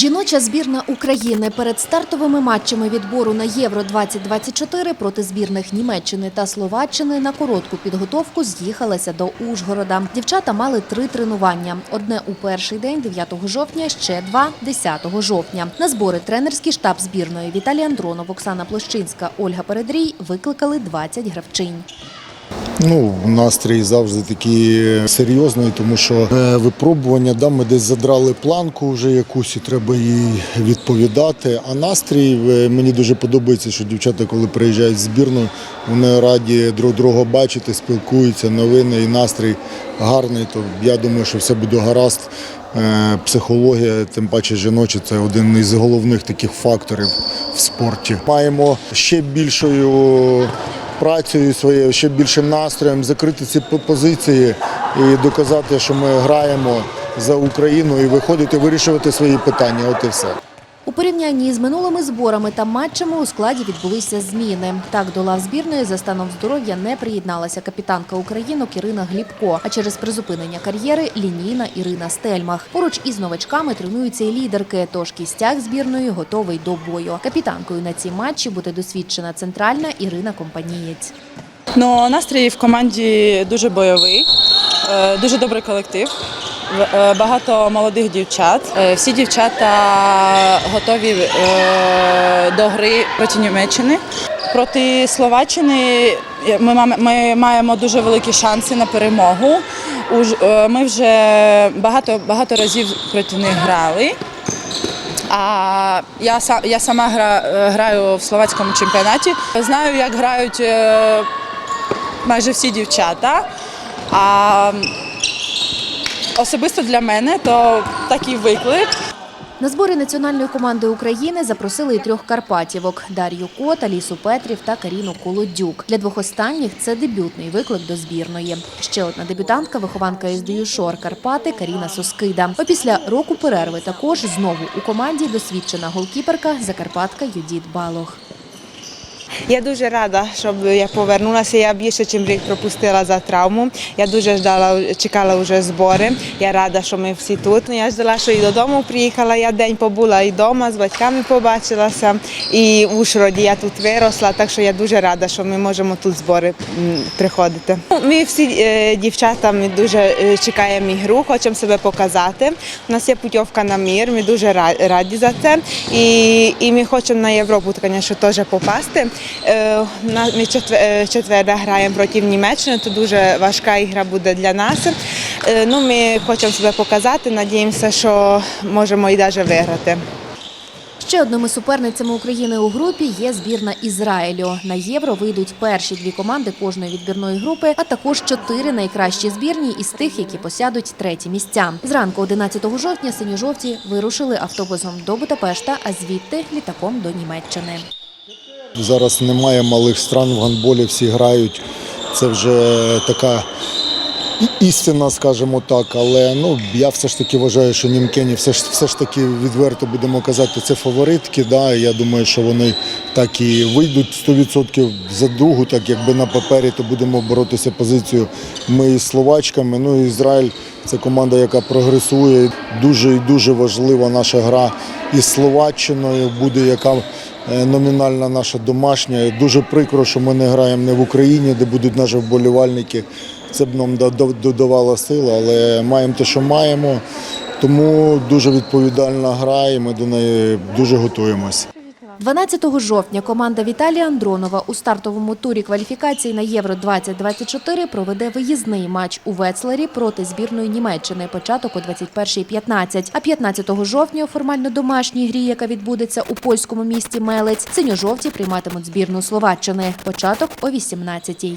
Жіноча збірна України перед стартовими матчами відбору на Євро 2024 проти збірних Німеччини та Словаччини на коротку підготовку з'їхалася до Ужгорода. Дівчата мали три тренування: одне у перший день, 9 жовтня, ще два 10 жовтня. На збори тренерський штаб збірної Віталій Андронов, Оксана Площинська, Ольга Передрій викликали 20 гравчинь. Ну, настрій завжди такий серйозний, тому що е, випробування, да, ми десь задрали планку вже якусь і треба їй відповідати. А настрій е, мені дуже подобається, що дівчата, коли приїжджають з збірну, вони раді друг друга бачити, спілкуються, новини і настрій гарний. То я думаю, що все буде гаразд. Е, Психологія, тим паче жіноча, це один із головних таких факторів в спорті. Маємо ще більшою працею своєю, ще більшим настроєм закрити ці позиції і доказати, що ми граємо за Україну і виходити вирішувати свої питання. От і все. У порівнянні з минулими зборами та матчами у складі відбулися зміни. Так до лав збірної за станом здоров'я не приєдналася капітанка українок Ірина Глібко. А через призупинення кар'єри лінійна Ірина Стельмах. Поруч із новачками тренуються і лідерки. Тож кістяк збірної готовий до бою. Капітанкою на ці матчі буде досвідчена центральна Ірина Компанієць. Ну, настрій в команді дуже бойовий, е, дуже добрий колектив, багато молодих дівчат. Е, Всі дівчата готові е, до гри проти Німеччини. Проти Словаччини е, ми маємо дуже великі шанси на перемогу. Е, Ми вже багато, багато разів проти них грали. А я, я сама гра, е, граю в словацькому чемпіонаті. Знаю, як грають е, майже всі дівчата. А особисто для мене то такий виклик. На збори національної команди України запросили і трьох карпатівок – Дар'ю Кот, Алісу Петрів та Каріну Колодюк. Для двох останніх це дебютний виклик до збірної. Ще одна дебютантка – вихованка із Шор Карпати Каріна Соскида. Опісля року перерви також знову у команді досвідчена голкіперка Закарпатка Юдіт Балох. Я дуже рада, щоб я повернулася. Я більше, ніж рік пропустила за травму. Я дуже ждала, чекала вже збори. Я рада, що ми всі тут. Я ждала, що і додому приїхала. Я день побула і вдома, з батьками побачилася. І в Ушроді я тут виросла, так що я дуже рада, що ми можемо тут збори приходити. Ну, Ми всі е, дівчата ми дуже е, чекаємо ігру, хочемо себе показати. У нас є путівка на мір, ми дуже раді за це. І, і ми хочемо на Європу, звісно, теж попасти. Е, Ми е, четверта граємо проти Німеччини, то дуже важка ігра буде для нас. Е, Ну, ми хочемо себе показати, надіємося, що можемо і навіть виграти. Ще одними суперницями України у групі є збірна Ізраїлю. На євро вийдуть перші дві команди кожної відбірної групи, а також чотири найкращі збірні із тих, які посядуть треті місця. Зранку 11 жовтня синьо-жовті вирушили автобусом до Будапешта, а звідти літаком до Німеччини. Зараз немає малих стран в гандболі, всі грають. Це вже така істина, скажімо так. Але ну, я все ж таки вважаю, що німкені все ж, все ж таки відверто будемо казати, це фаворитки. Да? Я думаю, що вони так і вийдуть 100% за другу, так якби на папері, то будемо боротися позицію ми із словачками. Ну Ізраїль це команда, яка прогресує. Дуже і дуже важлива наша гра із Словаччиною буде, яка номінальна наша домашня. Дуже прикро, що ми не граємо не в Україні, де будуть наші вболівальники. Це б нам да- да- додавало сили, але маємо те, що маємо. Тому дуже відповідальна гра, і ми до неї дуже готуємося. 12 жовтня команда Віталія Андронова у стартовому турі кваліфікації на Євро 2024 проведе виїзний матч у Вецлері проти збірної Німеччини. Початок о 21.15. А 15 жовтня у формально домашній грі, яка відбудеться у польському місті Мелець, синьо-жовті прийматимуть збірну Словаччини. Початок о 18.00.